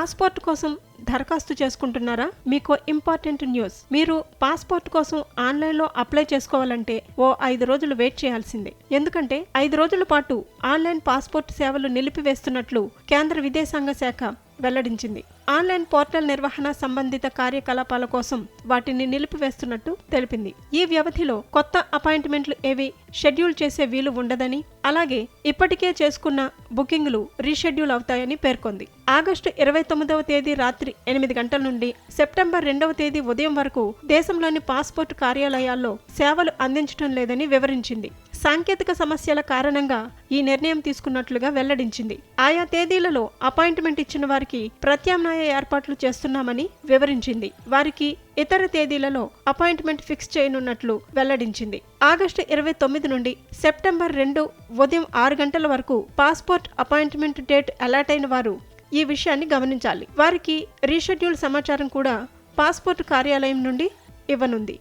Passport కోసం దరఖాస్తు చేసుకుంటున్నారా? మీకు ఇంపార్టెంట్ న్యూస్. మీరు పాస్పోర్ట్ కోసం ఆన్లైన్లో అప్లై చేసుకోవాలంటే ఓ ఐదు రోజులు వెయిట్ చేయాల్సిందే. ఎందుకంటే ఐదు రోజుల పాటు ఆన్లైన్ పాస్పోర్ట్ సేవలు నిలిపివేస్తున్నట్లు కేంద్ర విదేశాంగ శాఖ వెల్లడించింది. ఆన్లైన్ పోర్టల్ నిర్వహణ సంబంధిత కార్యకలాపాల కోసం వాటిని నిలిపివేస్తున్నట్టు తెలిపింది. ఈ వ్యవధిలో కొత్త అపాయింట్మెంట్లు ఏవి షెడ్యూల్ చేసే వీలు ఉండదని అలాగే ఇప్పటికే చేసుకున్న బుకింగ్లు రీషెడ్యూల్ అవుతాయని పేర్కొంది. ఆగస్టు ఇరవై తొమ్మిదవ తేదీ రాత్రి ఎనిమిది గంటల నుండి సెప్టెంబర్ రెండవ తేదీ ఉదయం వరకు దేశంలోని పాస్పోర్ట్ కార్యాలయాల్లో సేవలు అందించడం లేదని వివరించింది. సాంకేతిక సమస్యల కారణంగా ఈ నిర్ణయం తీసుకున్నట్లుగా వెల్లడించింది. ఆయా తేదీలలో అపాయింట్మెంట్ ఇచ్చిన వారికి ప్రత్యామ్నాయ ఏర్పాట్లు చేస్తున్నామని వివరించింది. వారికి ఇతర తేదీలలో అపాయింట్మెంట్ ఫిక్స్ చేయనున్నట్లు వెల్లడించింది. ఆగస్టు ఇరవై తొమ్మిది నుండి సెప్టెంబర్ రెండు ఉదయం ఆరు గంటల వరకు పాస్పోర్ట్ అపాయింట్మెంట్ డేట్ అలాట్ అయిన వారు ఈ విషయాన్ని గమనించాలి. వారికి రీషెడ్యూల్ సమాచారం కూడా పాస్పోర్ట్ కార్యాలయం నుండి ఇవ్వనుంది.